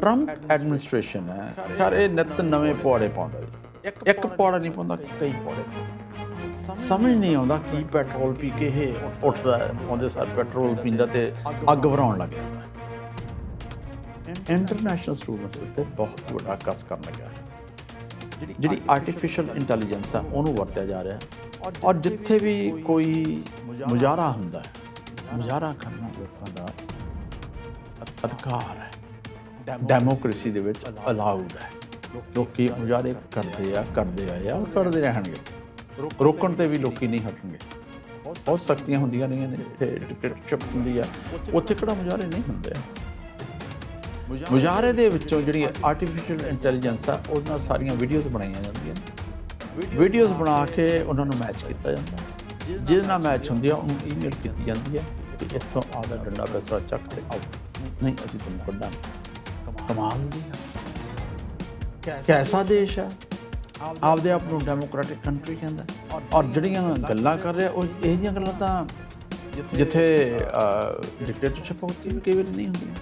Trump administration ਹੈ। ਖੈਰ, ਇਹ ਨਿਤ ਨਵੇਂ ਪੌੜੇ ਪਾਉਂਦਾ ਜੀ। ਇੱਕ ਪੌੜਾ ਨਹੀਂ ਪਾਉਂਦਾ, ਕਈ ਪੌੜੇ ਪਾਉਂਦਾ। ਸਮਝ ਨਹੀਂ ਆਉਂਦਾ ਕੀ ਪੈਟਰੋਲ ਪੀ ਕੇ ਇਹ ਉੱਠਦਾ ਹੈ। ਉਹਦੇ ਸਾਰ ਪੈਟਰੋਲ ਪੀਂਦਾ ਤੇ ਅੱਗ ਵਰਾਉਣ ਲੱਗ ਜਾਂਦਾ ਇੰਟਰਨੈਸ਼ਨਲ ਸਟੂਡੈਂਟਸ ਉੱਤੇ ਬਹੁਤ ਵੱਡਾ ਕਸ ਕਰਨ ਲੱਗਾ ਜਿਹੜੀ ਆਰਟੀਫੀਸ਼ੀਅਲ ਇੰਟੈਲੀਜੈਂਸ ਆ ਉਹਨੂੰ ਵਰਤਿਆ ਜਾ ਰਿਹਾ ਹੈ। ਔਰ ਜਿੱਥੇ ਵੀ ਕੋਈ ਮੁਜ਼ਾਹਰਾ ਹੁੰਦਾ ਹੈ, ਮੁਜ਼ਾਹਰਾ ਕਰਨਾ ਲੋਕਾਂ ਦਾ ਅਧਿਕਾਰ ਹੈ। ਡੈਮੋਕ੍ਰੇਸੀ ਦੇ ਵਿੱਚ ਅਲਾਉਡ ਹੈ। ਲੋਕੀ ਮੁਜ਼ਾਹਰੇ ਕਰਦੇ ਆ ਕਰਦੇ ਆਏ ਆ ਔਰ ਕਰਦੇ ਰਹਿਣਗੇ। ਰੋਕਣ ਤੇ ਵੀ ਲੋਕੀ ਨਹੀਂ ਹਟਣਗੇ। ਬਹੁਤ ਸਖਤੀਆਂ ਹੁੰਦੀਆਂ ਨੇ ਜਿੱਥੇ ਡਿਕਟੇਟਰਸ਼ਿਪ ਹੁੰਦੀ ਆ। ਉੱਥੇ ਕਿਹੜਾ ਮੁਜ਼ਾਹਰੇ ਨਹੀਂ ਹੁੰਦੇ। ਮੁਜ਼ਾਹਰੇ ਦੇ ਵਿੱਚੋਂ ਜਿਹੜੀ ਆਰਟੀਫੀਸ਼ੀਅਲ ਇੰਟੈਲੀਜੈਂਸ ਆ ਉਹਨਾਂ ਸਾਰੀਆਂ ਵੀਡੀਓਜ਼ ਬਣਾਈਆਂ ਜਾਂਦੀਆਂ ਨੇ। ਵੀਡੀਓਜ਼ ਬਣਾ ਕੇ ਉਹਨਾਂ ਨੂੰ ਮੈਚ ਕੀਤਾ ਜਾਂਦਾ। ਜਿਹਦੇ ਨਾਲ ਮੈਚ ਹੁੰਦੀ ਆ ਉਹਨੂੰ ਈਮੇਲ ਕੀਤੀ ਜਾਂਦੀ ਹੈ ਕਿ ਇੱਥੋਂ ਆਦਾ ਡੰਡਾ ਬਸਰਾ ਚੱਕ ਤੇ ਆਓ। ਨਹੀਂ ਅਸੀਂ ਤੁਹਾਨੂੰ ਕੱਢਾਂਗੇ। ਕਮਾਲ ਦੀ ਆ। ਕੈਸਾ ਦੇਸ਼ ਆ ਆਪਦੇ ਆਪ ਨੂੰ ਡੈਮੋਕ੍ਰੈਟਿਕ ਕੰਟਰੀ ਕਹਿੰਦਾ ਔਰ ਜਿਹੜੀਆਂ ਗੱਲਾਂ ਕਰ ਰਿਹਾ ਉਹ ਇਹ ਜਿਹੀਆਂ ਗੱਲਾਂ ਤਾਂ ਜਿੱਥੇ ਡਿਕਟੇਟਰਸ਼ਿਪ ਹੁੰਦੀ ਹੈ ਕਈ ਵਾਰੀ ਨਹੀਂ ਹੁੰਦੀਆਂ।